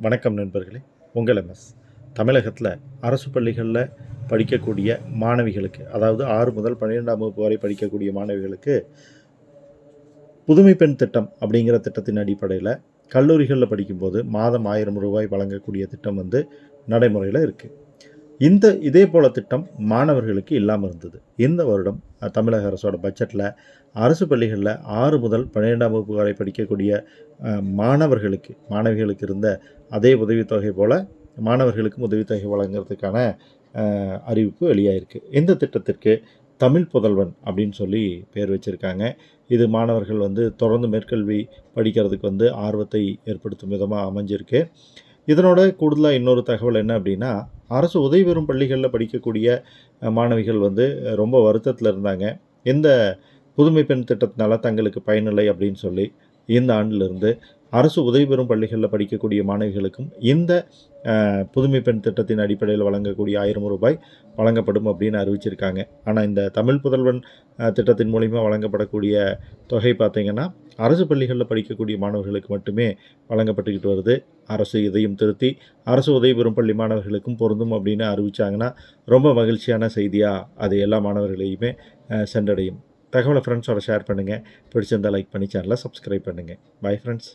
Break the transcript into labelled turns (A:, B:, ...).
A: வணக்கம் நண்பர்களே. உங்கள் எம்எஸ் தமிழகத்தில் அரசு பள்ளிகளில் படிக்கக்கூடிய மாணவிகளுக்கு அதாவது ஆறு முதல் பன்னிரெண்டாம் வகுப்பு வரை படிக்கக்கூடிய மாணவிகளுக்கு புதுமை பெண் திட்டம் அப்படிங்கிற திட்டத்தின் அடிப்படையில் கல்லூரிகளில் படிக்கும்போது மாதம் ஆயிரம் ரூபாய் வழங்கக்கூடிய திட்டம் வந்து நடைமுறையில் இருக்குது இந்த இதே போல திட்டம் மாணவர்களுக்கு இல்லாமல் இருந்தது. இந்த வருடம் தமிழக அரசோட பட்ஜெட்டில் அரசு பள்ளிகளில் ஆறு முதல் பன்னிரெண்டாம் வகுப்பு வரை படிக்கக்கூடிய மாணவர்களுக்கு மாணவிகளுக்கு இருந்த அதே உதவித்தொகை போல் மாணவர்களுக்கும் உதவித்தொகை வழங்குறதுக்கான அறிவிப்பு வெளியாயிருக்கு. இந்த திட்டத்திற்கு தமிழ் புதல்வன் அப்படின்னு சொல்லி பேர் வச்சுருக்காங்க. இது மாணவர்கள் வந்து தொடர்ந்து மேற்கல்வி படிக்கிறதுக்கு வந்து ஆர்வத்தை ஏற்படுத்தும் விதமாக அமைஞ்சிருக்கு. இதனோட கூடுதலாக இன்னொரு தகவல் என்ன அப்படின்னா அரசு உதவி பெறும் பள்ளிகளில் படிக்கக்கூடிய மாணவிகள் வந்து ரொம்ப வருத்தத்தில் இருந்தாங்க. இந்த புதுமை பெண் திட்டத்தினால தங்களுக்கு பயனில்லை அப்படின்னு சொல்லி இந்த ஆண்டிலிருந்து அரசு உதவி பெறும் பள்ளிகளில் படிக்கக்கூடிய மாணவிகளுக்கும் இந்த புதுமை பெண் திட்டத்தின் அடிப்படையில் வழங்கக்கூடிய ஆயிரம் ரூபாய் வழங்கப்படும் அப்படின்னு அறிவிச்சிருக்காங்க. ஆனால் இந்த தமிழ் புதல்வன் திட்டத்தின் மூலிமா வழங்கப்படக்கூடிய தொகை பார்த்திங்கன்னா அரசு பள்ளிகளில் படிக்கக்கூடிய மாணவர்களுக்கு மட்டுமே வழங்கப்பட்டுக்கிட்டு வருது. அரசு இதையும் திருத்தி அரசு உதவி பெறும் பள்ளி மாணவர்களுக்கும் பொருந்தும் அப்படின்னு அறிவிச்சாங்கன்னா ரொம்ப மகிழ்ச்சியான செய்தியாக அது எல்லா மாணவர்களையுமே சென்றடையும். தகவலை ஃப்ரெண்ட்ஸோட ஷேர் பண்ணுங்கள் பிடிச்சிருந்தால் லைக் பண்ணி சேனலை சப்ஸ்கிரைப் பண்ணுங்கள் பை ஃப்ரெண்ட்ஸ்